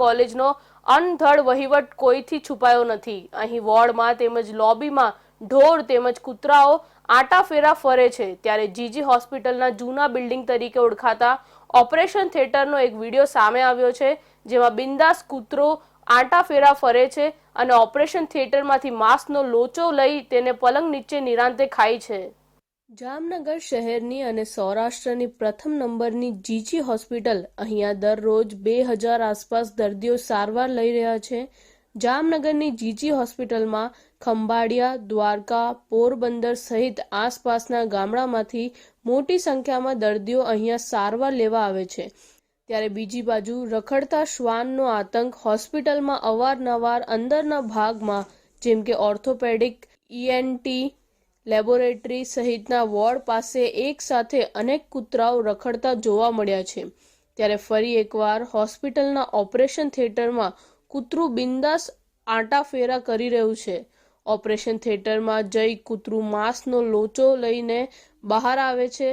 કોલેજનો અનધડ વહીવટ કોઈથી છુપાયો નથી. અહીં વોર્ડમાં તેમજ લોબીમાં ઢોર તેમજ કૂતરાઓ આટાફેરા ફરે છે. ત્યારે જીજી હોસ્પિટલના જૂના બિલ્ડિંગ તરીકે ઓળખાતા ઓપરેશન થિયેટરનો એક વીડિયો સામે આવ્યો છે, જેમાં બિંદાસ કૂતરો આંટાફેરા ફરે છે અને ઓપરેશન થિયેટરમાંથી માંસનો લોચો લઈ તેને પલંગ નીચે નિરાંતે ખાય છે. જામનગર શહેરની અને સૌરાષ્ટ્રની પ્રથમ નંબરની જીજી હોસ્પિટલ અહીંયા દરરોજ બે હજાર આસપાસ દર્દીઓ સારવાર લઈ રહ્યા છે. જામનગરની જીજી હોસ્પિટલમાં ખંભાળિયા, દ્વારકા, પોરબંદર સહિત આસપાસના ગામડામાંથી મોટી સંખ્યામાં દર્દીઓ અહીંયા સારવાર લેવા આવે છે. ત્યારે બીજી બાજુ રખડતા શ્વાનનો આતંક હોસ્પિટલમાં અવારનવાર અંદરના ભાગમાં, જેમ કે ઓર્થોપેડિક ઈએનટી લેબોરેટરી સહિતના વોર્ડ પાસે એક સાથે અનેક કૂતરાઓ રખડતા જોવા મળ્યા છે. ત્યારે ફરી એકવાર હોસ્પિટલના ઓપરેશન થિયેટરમાં કૂતરું બિંદાસ આંટાફેરા કરી રહ્યું છે. ઓપરેશન થિયેટરમાં જઈ કૂતરું માંસનો લોચો લઈને બહાર આવે છે.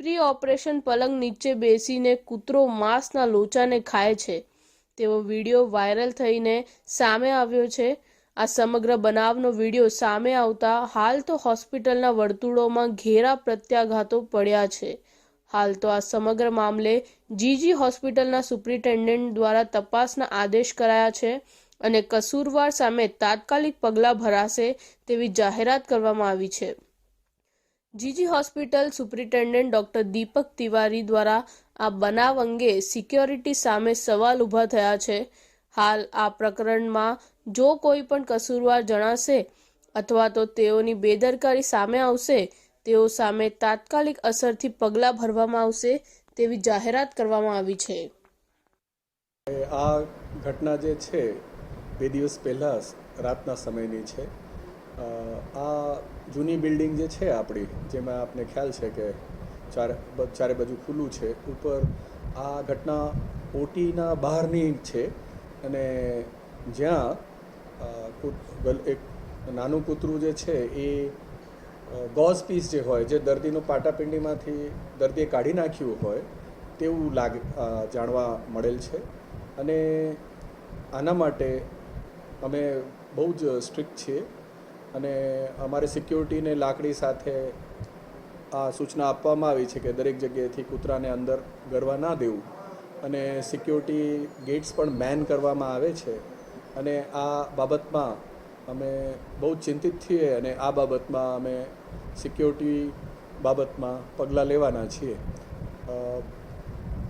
પ્રી ઓપરેશન પલંગ નીચે બેસીને કૂતરો માંસના લોચાને ખાય છે. તેવો વીડિયો વાયરલ થઈને સામે આવ્યો છે. આ સમગ્ર બનાવનો વીડિયો સામે આવતા હાલ તો હોસ્પિટલના વર્તુળોમાં ઘેરા પ્રત્યાઘાતો પડ્યા છે. હાલ તો આ સમગ્ર મામલે જીજી હોસ્પિટલના સુપ્રિન્ટેન્ડન્ટ દ્વારા તપાસના આદેશ કરાયા છે અને કસૂરવાર સામે તાત્કાલિક પગલાં ભરાશે તેવી જાહેરાત કરવામાં આવી છે. GG hospital superintendent doctor Deepak Tiwari દ્વારા આ બનાવ અંગે સિક્યોરિટી સામે સવાલ ઊભા થયા છે. હાલ આ પ્રકરણમાં જો કોઈ પણ કસૂરવાર જણાશે અથવા તો તેઓની બેદરકારી સામે આવશે, તેઓ સામે તાત્કાલિક અસરથી પગલાં ભરવામાં આવશે તેવી જાહેરાત કરવામાં આવી છે. આ ઘટના જે છે, બે દિવસ પહેલાં રાતના સમયની છે. આ જૂની બિલ્ડિંગ જે છે આપણી, જેમાં આપને ખ્યાલ છે કે ચારે ચારે બાજુ ખુલ્લું છે, ઉપર આ ઘટના ઓટીના બહારની છે. અને જ્યાં એક નાનું કૂતરું જે છે એ ગોઝ પીસ જે હોય, જે દર્દીનું પાટાપિંડીમાંથી દર્દીએ કાઢી નાખ્યું હોય, તેવું લાગે જાણવા મળેલ છે. અને આના માટે અમે બહુ જ સ્ટ્રિક્ટ છીએ. અને અમારે સિક્યોરિટીને લાકડી સાથે આ સૂચના આપવામાં આવી છે કે દરેક જગ્યાએથી કૂતરાને અંદર ગરવા ના દેવું. અને સિક્યોરિટી ગેટ્સ પણ બેન કરવામાં આવે છે. અને આ બાબતમાં અમે બહુ ચિંતિત છીએ અને આ બાબતમાં અમે સિક્યોરિટી બાબતમાં પગલાં લેવાના છીએ.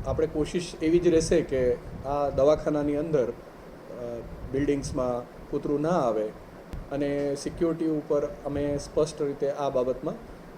આપણે કોશિશ એવી જ રહેશે કે આ દવાખાનાની અંદર બિલ્ડિંગ્સમાં કૂતરું ના આવે. અને સિક્યોરિટી ઉપર અમે સ્પષ્ટ રીતે આ બાબતમાં